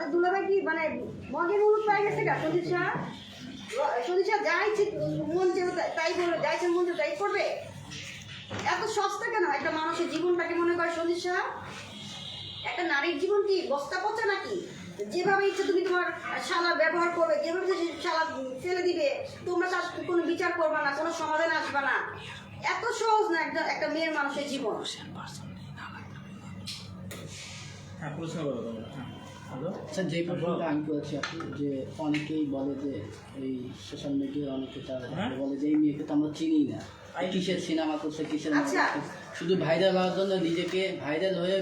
তাদের দুলাভাই কি মানে মগের মুরুদ পাই গেছে গা সন্দীপ শাহ? ইচ্ছে মন চেয়ে তাই- বলবে যা ইচ্ছে মন তাই করবে। এত সস্তা কেন? একটা মানুষের জীবনটাকে মনে করে শাহ? একটা নারীর জীবন কি বস্তা পচা নাকি? যেভাবে ইচ্ছে তুমি তোমার শালা ব্যবহার করবে, যেভাবে শালা ফেলে দিবে, তোমরা তার কোনো বিচার করবে না, কোনো সমাধান আসবে না। এত সহজ না একটা একটা মেয়ের মানুষের জীবন। হ্যাঁ প্রশ্ন করো তোমরা হ্যাঁ হ্যালো? আচ্ছা যে প্রশ্নটা আমি করেছি আপনি যে অনেকেই বলে যে এই সোশ্যাল মিডিয়ায় অনেকে তারা হ্যাঁ? বলে যে এই মেয়েকে তো আমরা চিনি না। কিসের সিনেমা করছে কিসের আচ্ছা। শুধু ভাইরাল হওয়ার জন্য নিজেকে ভাইরাল হয়ে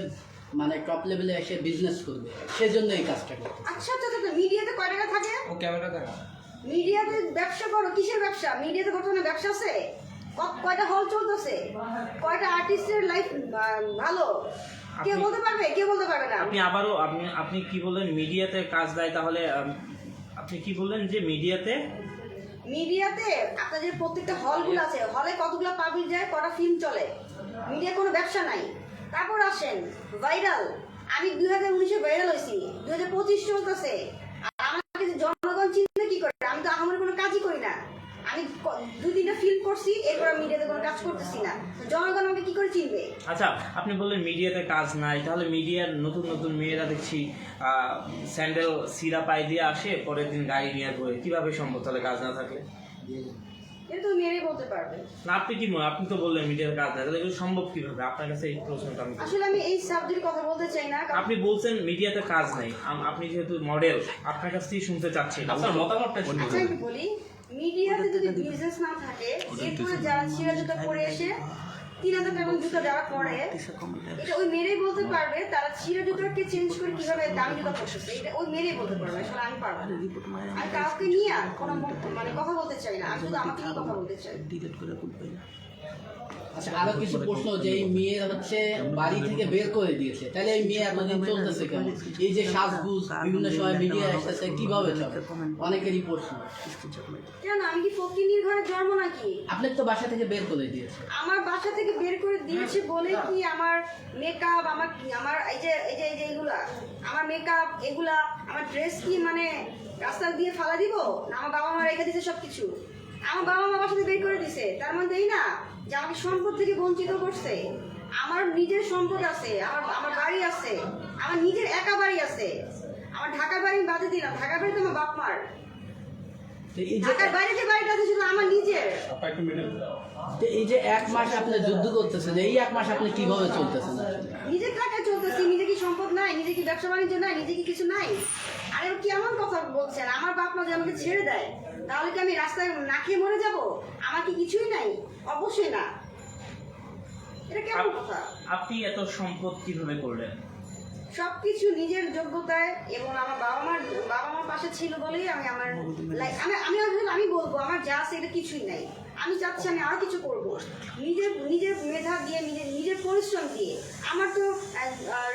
মানে টপ লেভেলে এসে বিজনেস করবে। সেজন্য এই কাজটা করতে আচ্ছা আচ্ছা আচ্ছা মিডিয়াতে কয় টাকা থাকে? ও ক্যামেরা দেখা মিডিয়াতে ব্যবসা করো কিসের ব্যবসা? মিডিয়াতে বর্তমানে ব্যবসা আছে? কয়টা হল চলতেছে? কয়টা আর্টিস্টের লাইফ ভালো? কেউ বলতে পারবে? কেউ বলতে পারবে না। আপনি আবারও আপনি আপনি কি বললেন মিডিয়াতে কাজ দেয় তাহলে আপনি কি বললেন যে মিডিয়াতে? মিডিয়াতে আপনাদের প্রত্যেকটা হলগুলো আছে। হলে কতগুলো পাবলিক যায় কটা ফিল্ম চলে। মিডিয়া কোনো ব্যবসা নাই। তারপর আসেন ভাইরাল আমি দুই হাজার উনিশে ভাইরাল হয়েছি। দুই হাজার পঁচিশ চলতেছে। আর আমাকে জনগণ চিনতে কি করে? আমি তো আমার কোনো কাজই করি না। আমি দুই ফিল্ম করছি এরপর আমি মিডিয়াতে কোনো কাজ করতেছি না। জনগণ আমাকে কি করে চিনবে? আচ্ছা আপনি বললেন মিডিয়াতে কাজ নাই তাহলে মিডিয়ার নতুন নতুন মেয়েরা দেখছি স্যান্ডেল সিরা পায়ে দিয়ে আসে পরের দিন গাড়ি নিয়ে ঘুরে। কীভাবে সম্ভব তাহলে কাজ না থাকলে? এটা তো মেয়েরাই বলতে পারবে। না আপনি কি মনে আপনি তো বললেন মিডিয়ার কাজ নাই তাহলে সম্ভব কীভাবে? আপনার কাছে এই প্রশ্নটা আমি আসলে আমি এই সাবজেক্ট কথা বলতে চাই না আপনি বলছেন মিডিয়াতে কাজ নাই আপনি যেহেতু মডেল আপনার কাছ থেকে শুনতে চাচ্ছি। আপনার মতামতটা? আচ্ছা বলি মিডিয়াতে যদি বিজনেস না থাকে এরপরে যারা ছিঁড়া জুতা পরে এসে তিন হাজার টাকা জুতা যারা পরে এটা ওই মেরেই বলতে পারবে তারা ছিঁড়া জুতাকে চেঞ্জ করে কীভাবে দামি জুতা পরতেছে এটা ওই মেরেই বলতে পারবে আসলে আমি পারব না। আমি কাউকে নিয়ে আর কোনো মানে কথা বলতে চাই না। আমি শুধু আমাকে নিয়ে কথা বলতে চাই। আচ্ছা আরও কিছু প্রশ্ন যে এই মেয়ে হচ্ছে বাড়ি থেকে বের করে দিয়েছে। তাহলে এই মেয়ে এতদিন চলতেছে এই যে সাজগুজ বিভিন্ন সময় মিডিয়া আসতেছে কীভাবে চলে? অনেকেরই প্রশ্ন। কেন? আমি কি ফকিনির ঘরে জন্ম নাকি? আপনার তো বাসা থেকে বের করে দিয়েছে আমার বাসা থেকে বের করে দিয়েছে বলে কি আমার মেকআপ আমার আমার এই যে এই যে এই যে এগুলা আমার মেকআপ এগুলা আমার ড্রেস কি মানে রাস্তা দিয়ে ফালা দিব? না আমার বাবা মা রেখে দিছে সবকিছু। আমার বাবা মা বাসা থেকে বের করে দিছে। তার মধ্যে এই না যে আমাকে সম্পদ থেকে বঞ্চিত করছে। আমার নিজের সম্পদ আছে আমার আমার বাড়ি আছে আমার নিজের একা বাড়ি আছে। আমার ঢাকার বাড়ি বাদে দিলাম ঢাকার বাড়ি তো আমার বাপ মার। ঢাকার বাইরে যে বাড়িটা আছে সেটা আমার নিজের। এই যে এক মাস আপনি যুদ্ধ করতেছেন এই এক মাস আপনি কীভাবে চলতেছেন? নিজের চলতেছি নিজে কি সম্পদ নাই নিজে কি ব্যবসা বাণিজ্য নাই নিজে কি কিছু নাই? আরে কি এমন কথা বলছেন আমার বাপ মা যে আমাকে ছেড়ে দেয় তাহলে কি আমি রাস্তায় না খেয়ে মরে যাব? আমার কি কিছুই নাই? অবশ্যই না। এটা কেমন কথা? আপনি এত সম্পদ কীভাবে করলেন? সবকিছু নিজের যোগ্যতায় এবং আমার বাবা মার বাবা মার পাশে ছিল বলেই আমি আমার লাইফ আমি আমি আমি বলব আমার যা আছে এটা কিছুই নাই। আমি চাচ্ছি আমি আরও কিছু করব। নিজের নিজের মেধা দিয়ে নিজের নিজের পরিশ্রম দিয়ে। আমার তো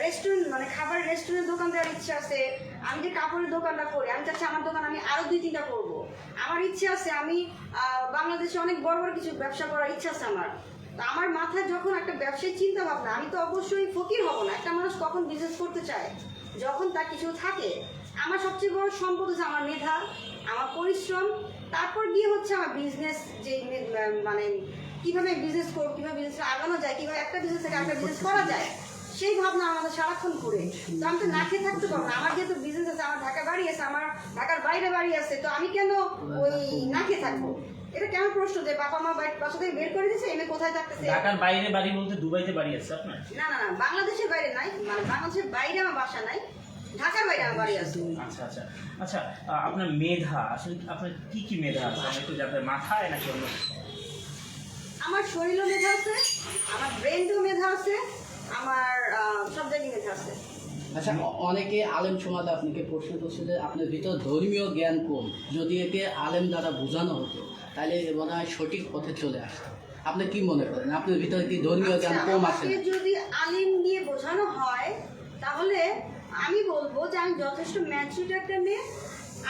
রেস্টুরেন্ট মানে খাবার রেস্টুরেন্ট দোকান দেওয়ার ইচ্ছা আছে। আমি যে কাপড়ের দোকানটা করি, আমি চাচ্ছি আমার দোকান আমি আরও দুই তিনটা করব। আমার ইচ্ছে আছে আমি বাংলাদেশে অনেক বড় বড় কিছু ব্যবসা করার ইচ্ছা আছে আমার। তো আমার মাথায় যখন একটা ব্যবসায়িক চিন্তা ভাবনা আমি তো অবশ্যই ফকির হব না। একটা মানুষ কখন বিজনেস করতে চায়? যখন তার কিছু থাকে। আমার সবচেয়ে বড় সম্পদ হচ্ছে আমার মেধা, আমার পরিশ্রম তারপর গিয়ে হচ্ছে আমার বিজনেস যে মানে কীভাবে বিজনেস করব কীভাবে বিজনেস আগানো যায় কীভাবে একটা বিজনেস থেকে একটা বিজনেস করা যায় সেই ভাবনা আমাদের সারাক্ষণ করে তো আমি তো না খেয়ে থাকতে পারব না। আমার যেহেতু বিজনেস আছে আমার ঢাকা বাড়ি আছে আমার ঢাকার বাইরে বাড়ি আছে তো আমি কেন ওই না খেয়ে থাকব? এটা কেমন প্রশ্ন যে বাবা মা বাসা থেকে বের করে দিয়েছে এনে কোথায় থাকতেছে? ঢাকার বাইরে বাড়ি বলতে দুবাইতে বাড়ি আছে আপনার? না না না বাংলাদেশের বাইরে নাই মানে বাংলাদেশের বাইরে আমার বাসা নাই। ঢাকার বাইরে আমার বাড়ি আছে। আচ্ছা আচ্ছা। আচ্ছা আপনার মেধা আসলে আপনার কি কি মেধা আছে? আমি একটু জানতে মাথায় নাকি অন্য আমার শরীরও মেধা আছে আমার ব্রেনও মেধা আছে আমার সব জায়গায় মেধা আছে। আচ্ছা অনেকে আলেম সমাজে আপনাকে প্রশ্ন করছে যে আপনার ভিতর ধর্মীয় জ্ঞান কম যদি একে আলেম দ্বারা বোঝানো হতো তাহলে মনে হয় সঠিক পথে চলে আসতো। আপনি কি মনে করেন? আপনার ভিতরে কি ধর্মীয় জ্ঞান আচ্ছা, কম আছে যদি আলিম দিয়ে বোঝানো হয় তাহলে আমি বলব যে আমি যথেষ্ট ম্যাচুরিট একটা মেয়ে।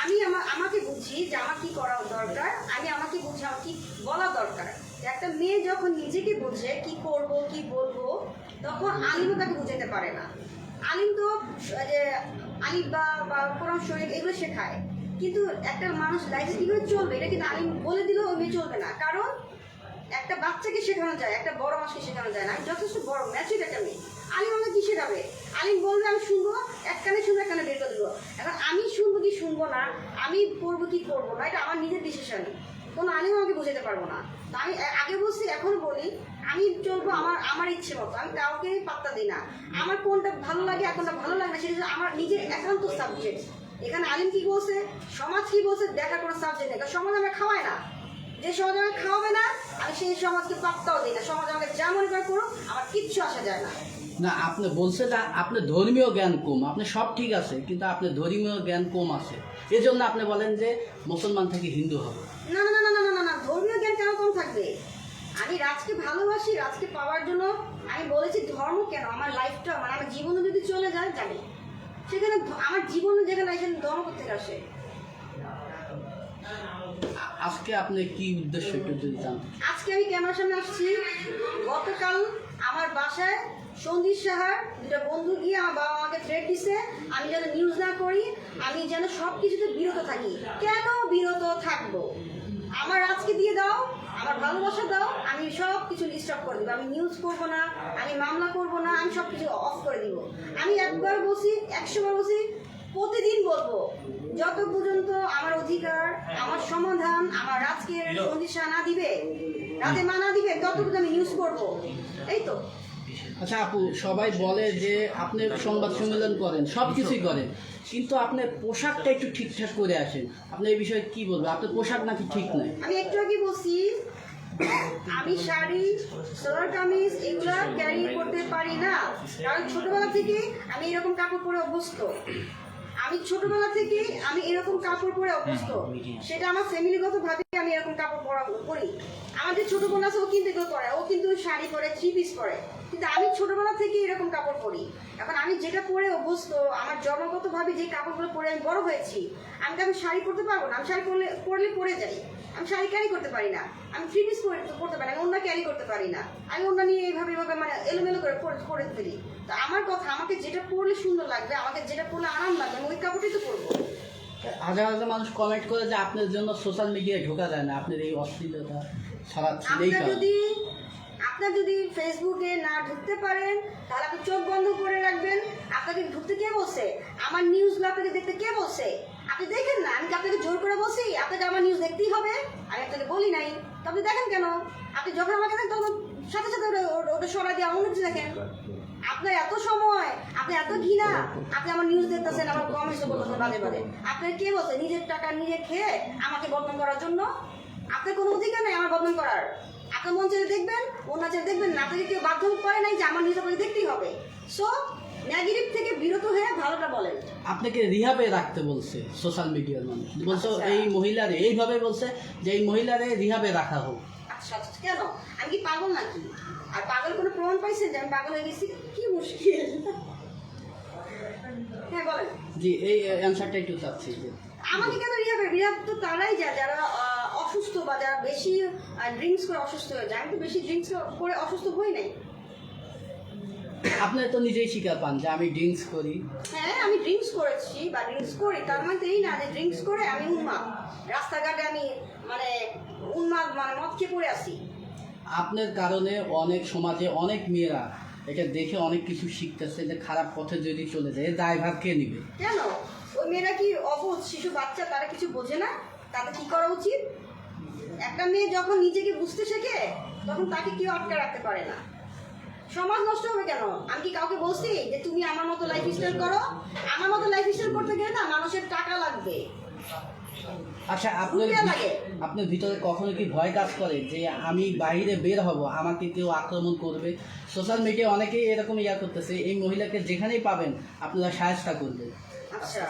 আমি আমার, আমাকে বুঝি যে আমার কি করা দরকার, আমি আমাকে বুঝি আমার কি বলা দরকার। একটা মেয়ে যখন নিজেকে বুঝে কি করব, কি বলব, তখন আলিমও তাকে বুঝাতে পারে না। আলিম তো, যে আলিফ বা বা কোরআন শরীফ এগুলো শেখায়। কিন্তু একটা মানুষ লাইফে কীভাবে চলবে, এটা কিন্তু আলিম বলে দিলেও ওই মেয়ে চলবে না। কারণ একটা বাচ্চাকে শেখানো যায়, একটা বড় মানুষকে শেখানো যায় না। আমি যথেষ্ট বড় ম্যাচুর একটা মেয়ে। আলিম আমাকে কি শেখাবে? আলিম বলবে আমি শুনব এক কানে শুনব এক কানে বের করে দেবো। এখন আমি শুনব কি শুনব না, আমি করব কি করব না, এটা আমার নিজের ডিসিশন কোনো আলিম আমাকে বোঝাতে পারব না। তো আমি আগে বলছি, এখন বলি, আমি চলবো আমার আমার ইচ্ছে মতো। আমি কাউকে পাত্তা দিই না। আমার কোনটা ভালো লাগে কোনটা ভালো লাগে না, সেটা আমার নিজের একান্ত সাবজেক্ট এখানে আলিম কি বলছে? সমাজ কি বলছে? দেখার কোনো সাবজেক্ট নেই। সমাজ আমরা খাওয়ায় না। যে সমাজ আমাকে খাওয়াবে না, আমি সেই সমাজকে পাত্তাও দিই না। সমাজ আমাকে যা মনে করে করো আমার কিচ্ছু আসা যায় না। না আপনি বলছে যে আপনি ধর্মীয় জ্ঞান কম আপনি সব ঠিক আছে কিন্তু আপনি ধর্মীয় জ্ঞান কম আছে। এজন্য আপনি বলেন যে মুসলমান থেকে হিন্দু হবে। না না না না না না না ধর্মীয় জ্ঞান কেন কম থাকবে? আমি রাজকে ভালোবাসি রাজকে পাওয়ার জন্য আমি বলেছি ধর্ম কেন? আমার লাইফটা মানে আমার জীবনে যদি চলে যায় যাবে। সেখানে আমার জীবনে যেখানে সেখানে ধর্ম করতে আসে? আজকে আপনি কি উদ্দেশ্য একটু যদি জানতে আজকে আমি ক্যামেরার সামনে আসছি। গতকাল আমার বাসায় সন্দীপ সাহার দুটা বন্ধু গিয়ে আমার বাবা আমাকে থ্রেট দিছে আমি যেন নিউজ না করি আমি যেন সব কিছুতে বিরত থাকি। কেন বিরত থাকব? আমার আজকে দিয়ে দাও আমার ভালোবাসা দাও আমি সব কিছু স্টপ করে দিব। আমি নিউজ করব না আমি মামলা করব না আমি সব কিছু অফ করে দিব। আমি একবার বসি একশো বার বসি প্রতিদিন বলব যত পর্যন্ত আমার অধিকার আমার সমাধান আমার রাজকে সন্ধিসা না দিবে রাতে মা না দিবে তত পর্যন্ত আমি নিউজ করব। এই তো। আচ্ছা আপু, সবাই বলে যে আপনি সংবাদ সম্মেলন করেন সব কিছুই করেন। কিন্তু আপনার পোশাকটা একটু ঠিকঠাক করে আসেন। আপনি এই বিষয়ে কি বলবেন? আপনার পোশাক নাকি ঠিক নাই আমি একটু আগে বলছি, আমি শাড়ি সালোয়ার কামিজ এগুলো ক্যারি করতে পারি না। কারণ ছোটবেলা থেকে আমি এরকম কাপড় পরে অভ্যস্ত। আমি ছোটবেলা থেকে আমি এরকম কাপড় পরে অভ্যস্ত। সেটা আমার ফ্যামিলিগত ভাবে আমি এরকম কাপড় পরা করি। আমার যে ছোট বোন আছে, ও কিন্তু এগুলো পরে, ও কিন্তু শাড়ি পরে থ্রি পিস পরে। কিন্তু আমি ছোটবেলা থেকে এরকম কাপড় পরি। এখন আমি যেটা পরে অভ্যস্ত আমার জন্মগত ভাবে যে কাপড়গুলো পরে আমি বড় হয়েছি আমি তো আমি শাড়ি পরতে পারব না? আমি শাড়ি পরলে পরলে পরে যাই। আমি শাড়ি ক্যারি করতে পারি না। আমি থ্রি পিস পরতে পারি না। আমি অন্য ক্যারি করতে পারি না। আমি অন্য নিয়ে এইভাবে এইভাবে মানে এলোমেলো করে পরে ফেলি। তো আমার কথা আমাকে যেটা পরলে সুন্দর লাগবে আমাকে যেটা পরলে আরাম লাগবে আমি ওই কাপড়টাই তো পরবো। হাজার হাজার মানুষ কমেন্ট করে যে আপনার জন্য সোশ্যাল মিডিয়ায় ঢোকা যায় না। আপনার এই অশ্লীলতা কারণে যদি আপনার যদি ফেসবুকে না ঢুকতে পারেন, তাহলে আপনি চোখ বন্ধ করে রাখবেন। আপনাকে ঢুকতে কে বসে আমার নিউজগুলো আপনাকে দেখতে কে বসে আপনি দেখেন না, আমি কি আপনাকে জোর করে বসি আপনাকে আমার নিউজ দেখতেই হবে? আমি আপনাকে বলি নাই। তো আপনি দেখেন কেন? আপনি যখন আমাকে দেখেন তখন সাথে সাথে ওটা- সরাই দিয়ে অন্য কিছু দেখেন। আপনার এত সময়, আপনি এত ঘৃণা, আপনি আমার নিউজ দেখতেছেন, আমার কমেন্টস বলতেছেন বাজে বাজে। আপনার কে বলছে? নিজের টাকা নিজে খেয়ে আমাকে বদনাম করার জন্য? আপনার কোনো অধিকার নেই আমার বদনাম করার। আপনার মন ছেড়ে দেখবেন অন্য ছেড়ে দেখবেন না। আপনাকে কেউ বাধ্য করে নাই যে আমার নিউজ আপনাকে দেখতেই হবে। সো নেগেটিভ থেকে বিরত হয়ে ভালোটা বলেন। আপনাকে রিহাবে রাখতে বলছে সোশ্যাল মিডিয়ার মানুষ। বলছো আচ্ছা। এই মহিলারে এইভাবে বলছে যে এই মহিলারে রিহাবে রাখা হোক। আচ্ছা আচ্ছা কেন? আমি কি পাগল নাকি? আর পাগল কোনো প্রমাণ পাইছেন যে আমি পাগল হয়ে গেছি? কি মুশকিল। হ্যাঁ বলেন। জি এই অ্যান্সারটা একটু চাচ্ছি যে আমাকে কেন রিহাব রিহাব তো তারাই যায় যারা অসুস্থ বা যারা বেশি ড্রিঙ্কস করে অসুস্থ হয়ে যায়। আমি তো বেশি ড্রিঙ্কস করে অসুস্থ হই নাই। আপনি তো নিজেই স্বীকার পান যে আমি ড্রিঙ্কস করি। হ্যাঁ আমি ড্রিঙ্কস করেছি বা ড্রিঙ্কস করি। তার মানে এই না যে ড্রিঙ্কস করে আমি উন্মাদ। রাস্তাঘাটে আমি মানে উন্মাদ মানে মদ খেয়ে পড়ে আসি আপনার কারণে অনেক সমাজে অনেক মেয়েরা এটা দেখে অনেক কিছু শিখতেছে যে খারাপ পথে যদি চলে যায় দায়ভার কে নিবে? কেন? ওই মেয়েরা কি অবুধ? শিশু বাচ্চা তারা কিছু বোঝে না? তাদের কি করা উচিত? একটা মেয়ে যখন নিজেকে বুঝতে শেখে তখন তাকে কেউ আটকে রাখতে পারে না। সমাজ নষ্ট হবে কেন? আমি কি কাউকে বলছি যে তুমি আমার মতো লাইফ স্টাইল করো? আমার মতো লাইফ স্টাইল করতে গেলে না মানুষের টাকা লাগবে। আচ্ছা আপনার। আপনার ভিতরে কখনো কি ভয় কাজ করে যে আমি বাইরে বের হব আমাকে কেউ আক্রমণ করবে? সোশ্যাল মিডিয়া অনেকেই এরকম ইয়া করতেছে এই মহিলাকে যেখানেই পাবেন আপনারা সাহায্য করবেন। আচ্ছা।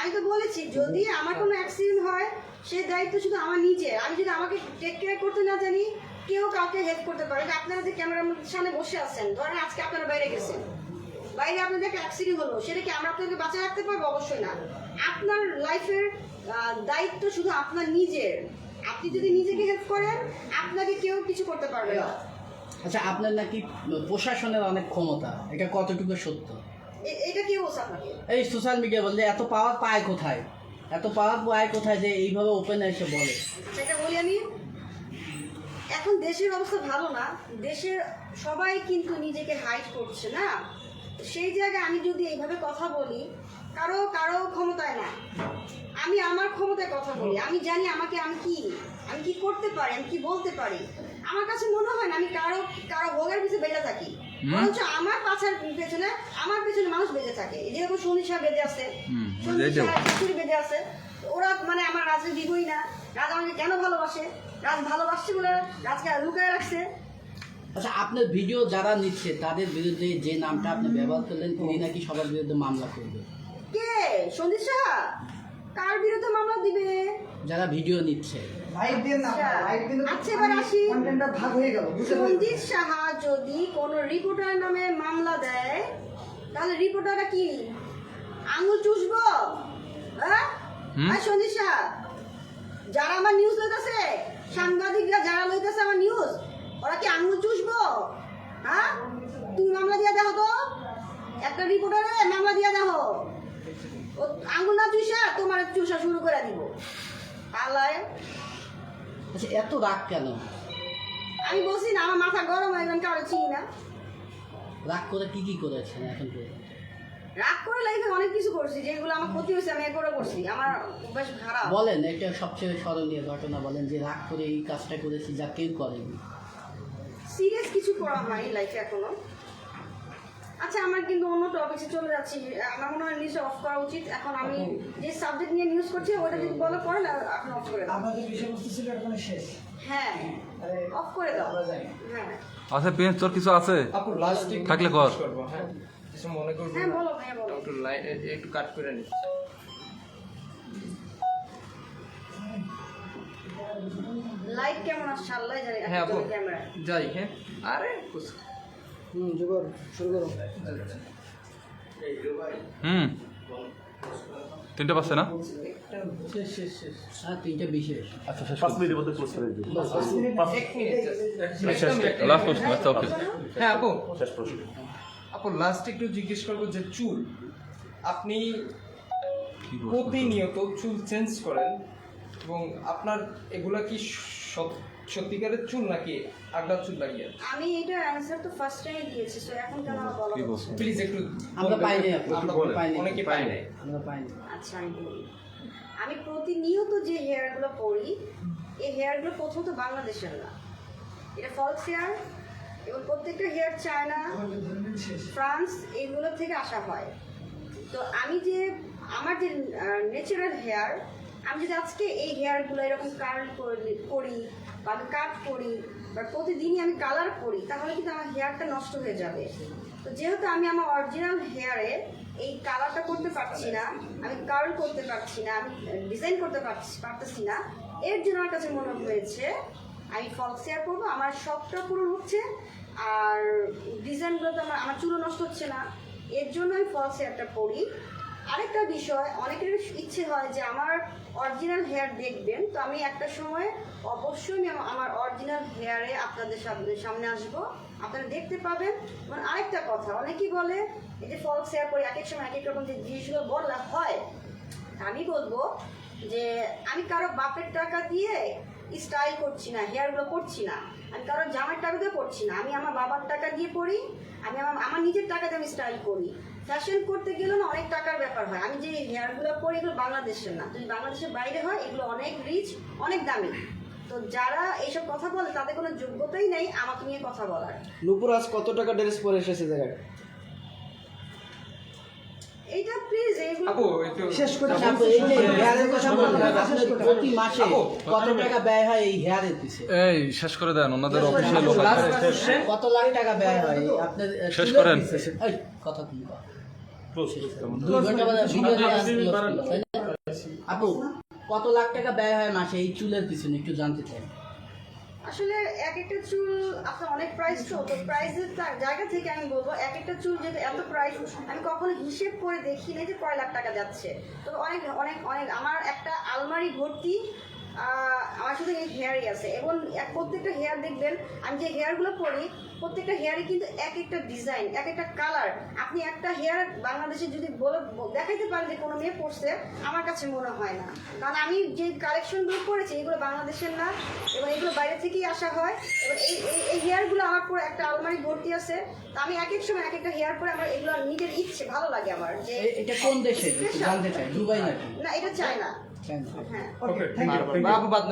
আমি তো বলেছি যদি আমার কোনো অ্যাক্সিডেন্ট হয় সে দায়িত্ব শুধু আমার নিজে আমি যদি আমাকে টেক কেয়ার করতে না জানি কেউ কাউকে হেল্প করতে পারে আপনারা যে ক্যামেরার সামনে বসে আছেন ধরেন আজকে আপনারা বাইরে গেছেন। বাইরে আপনাদের একটা অ্যাক্সিডেন্ট হলো সেটা কি আমরা আপনাকে বাঁচায় রাখতে পারব? অবশ্যই না। আপনার লাইফের দায়িত্ব শুধু আপনার নিজের। আপনি যদি নিজেকে হেল্প করেন আপনাকে কেউ কিছু করতে পারবে না। আচ্ছা আপনার নাকি প্রশাসনের অনেক ক্ষমতা। এটা কতটুকু সত্য? এটা কি বলছে আপনাকে এই সোশ্যাল মিডিয়া বললে এত পাওয়ার পায় কোথায়? এত পাওয়ার পায় কোথায় যে এইভাবে ওপেন এসে বলে? সেটা বলি আমি এখন দেশের অবস্থা ভালো না। দেশের সবাই কিন্তু নিজেকে হাইট করছে না। সেই জায়গায় আমি যদি এইভাবে কথা বলি কারও কারও ক্ষমতায় না। আমি আমার ক্ষমতায় কথা বলি। আমি জানি আমাকে আমি কি আমি কি করতে পারি আমি কি বলতে পারি। আমার কাছে মনে হয় না আমি কারও কারও ভোগের পিছনে বেঁচে থাকি। বরঞ্চ আমার পাছার পেছনে আমার পেছনে মানুষ বেঁচে থাকে। যেরকম সন্ধিশা বেঁধে আছে শাশুড়ি বেঁধে আছে ওরা মানে আমার রাজের দিবই না। রাজ আমাকে কেন ভালোবাসে? রাজ ভালোবাসছে বলে রাজকে লুকায় রাখছে। আচ্ছা আপনার ভিডিও যারা নিচ্ছে তাদের বিরুদ্ধে যে নামটা আপনি ব্যবহার করলেন তিনি নাকি সবার বিরুদ্ধে মামলা করবে? কে? সন্ধিশা কার বিরুদ্ধে মামলা দিবে? যারা ভিডিও নিচ্ছে। লাইভ দিয়ে না আচ্ছা। লাইভ আচ্ছা, এবার আসি। কন্টেন্টটা ভাগ হয়ে গেল বুঝতে পারছি সঞ্জিত সাহা যদি কোন রিপোর্টার নামে মামলা দেয় তাহলে রিপোর্টারটা কি? আঙুল চুষবো? হ্যাঁ? আর সঞ্জিত সাহা? যারা আমার নিউজ লইতেছে সাংবাদিকরা যারা লইতেছে আমার নিউজ ওরা কি আঙুল চুষবো? হ্যাঁ? তুমি মামলা দিয়ে দেখো তো। একটা রিপোর্টারে মামলা দিয়ে দেখো। ও আঙুল না চুষা তোমার চুষা শুরু করে দিব। পালায় আচ্ছা এত রাগ কেন? আমি বলছি না আমার মাথা গরম হয়ে গেল কারও চিনি না। রাগ করে কি কি করেছেন এখন পর্যন্ত? রাগ করে লাইফে অনেক কিছু করছি যেগুলো আমার ক্ষতি হয়েছে আমি একবারে করছি। আমার বেশ খারাপ। বলেন এটা সবচেয়ে স্মরণীয় ঘটনা বলেন যে রাগ করে এই কাজটা করেছি যা কেউ করেনি। সিরিয়াস কিছু করা হয়নি লাইফে এখনও। আচ্ছা আমার কিন্তু অন্য টপিকে চলে যাচ্ছি। আমার মনে হয় নিউজ অফ করা উচিত। এখন আমি যে সাবজেক্ট নিয়ে নিউজ করছি ওটা যদি বলো করেন আপনি অফ করে দাও। আমাদের বিষয়বস্তু ছিল এখানে শেষ। হ্যাঁ অফ করে দাও। হ্যাঁ। আচ্ছা পেন তোর কিছু আছে? আপু লাস্ট থাকলে কর। হ্যাঁ? কিছু মনে করব হ্যাঁ বলো ভাইয়া বলো। একটু লাইন একটু কাট করে নি। লাইট কেমন আসছে? আল্লাহ জানে হ্যাঁ আপু। ক্যামেরা যাই হ্যাঁ। আরে কুছ হুম শুরু করো। হুম। তিনটে পাচ্ছে না? হ্যাঁ। লাস্ট আচ্ছা ওকে হ্যাঁ আপু। আপু লাস্ট একটু জিজ্ঞেস করব যে চুল আপনি প্রতিনিয়ত চুল চেঞ্জ করেন এবং আপনার এগুলা কি সত- সত্যিকারের চুল নাকি আগড়া চুল লাগিয়ে আমি এটার অ্যান্সার তো ফার্স্ট টাইম দিয়েছি সো এখন কেন আমার বলা প্লিজ একটু আমরা পাইনি আপু, আমরা পাইনি। অনেকে পাই নাই আমরা পাইনি। আচ্ছা আমি বলি। আমি প্রতিনিয়ত যে হেয়ারগুলো পরি এই হেয়ারগুলো প্রথমত বাংলাদেশের না। এটা ফলস হেয়ার এবং প্রত্যেকটা হেয়ার চায়না ফ্রান্স এইগুলো থেকে আসা হয়। তো আমি যে আমার যে ন্যাচারাল হেয়ার আমি যদি আজকে এই হেয়ারগুলো এরকম কার্ল করি বা কাট করি, বা প্রতিদিনই আমি কালার করি, তাহলে কিন্তু আমার হেয়ারটা নষ্ট হয়ে যাবে। তো যেহেতু আমি আমার অরিজিনাল হেয়ারে এই কালারটা করতে পারছি না, আমি কার্ল করতে পারছি না, আমি ডিজাইন করতে পারছি, পারতেছি না, এর জন্য আমার কাছে মনে হয়েছে, আমি ফলস হেয়ার করব, আমার শখটা পূরণ হচ্ছে, আর ডিজাইনগুলো তো আমার আমার চুলও নষ্ট হচ্ছে না। এর জন্য আমি ফলস হেয়ারটা পরি আরেকটা বিষয় অনেকের ইচ্ছে হয় যে আমার অরিজিনাল হেয়ার দেখবেন। তো আমি একটা সময় অবশ্যই আমি আমার অরিজিনাল হেয়ারে আপনাদের সামনে সামনে আসব। আপনারা দেখতে পাবেন। এবং আরেকটা কথা, অনেকেই বলে, এই যে ফলস হেয়ার করি এক এক সময় এক এক রকম যে জিনিসগুলো বলা হয়। আমি বলব যে আমি কারও বাপের টাকা দিয়ে স্টাইল করছি না হেয়ারগুলো করছি না। আমি কারও জামার টাকা দিয়ে করছি না। আমি আমার বাবার টাকা দিয়ে পড়ি আমি আমার আমার নিজের টাকা দিয়ে আমি স্টাইল করি। ফ্যাশন করতে গেলে না অনেক টাকার ব্যাপার হয়। আমি যে হেয়ারগুলো করি এগুলো বাংলাদেশের না। যদি বাংলাদেশের বাইরে হয়, এগুলো অনেক রিচ অনেক দামি। তো যারা এইসব কথা বলে, তাদের কোনো যোগ্যতাই নেই আমাকে নিয়ে কথা বলার। নুপুর, আজ কত টাকা ড্রেস পরে এসেছে জায়গায়? শেষ করে আপু, এই যে হেয়ারের কথা বললেন, প্রতি মাসে কত টাকা ব্যয় হয় এই হেয়ারের পিছে এই শেষ করে দেন ওনাদের অফিসিয়াল লোক আছে কত লাখ টাকা ব্যয় হয়? আপনার শেষ করেন। এই, কথা না? আপু কত লাখ টাকা ব্যয় হয় মাসে এই চুলের পিছনে? একটু জানতে চাই। আসলে এক একটা চুল আপনার অনেক প্রাইস তো তো প্রাইসের জায়গা থেকে আমি বলব, এক একটা চুল যেহেতু এত প্রাইস আমি কখনো হিসেব করে দেখি না যে কয় লাখ টাকা যাচ্ছে। তো অনেক অনেক অনেক, আমার একটা আলমারি ভর্তি আমার শুধু এই হেয়ারই আছে। এবং প্রত্যেকটা হেয়ার দেখবেন আমি যে হেয়ারগুলো পরি প্রত্যেকটা হেয়ারই কিন্তু এক একটা ডিজাইন এক একটা কালার আপনি একটা হেয়ার বাংলাদেশে যদি বলে দেখাইতে পারেন যে কোনো মেয়ে পড়ছে আমার কাছে মনে হয় না। কারণ আমি যে কালেকশনগুলো করেছি এগুলো বাংলাদেশের না এবং এগুলো বাইরে থেকেই আসা হয়। এবং এই এই- হেয়ারগুলো আমার পুরো একটা আলমারি ভর্তি আছে। তা আমি এক এক সময় এক একটা হেয়ার পরে আমার এগুলো নিজের ইচ্ছে ভালো লাগে আমার যে এটা কোন দেশে জানতে চাই দুবাই নাকি? না এটা চায় না চায়না। হ্যাঁ ওকে থ্যাংক ইউ বাবু বাদ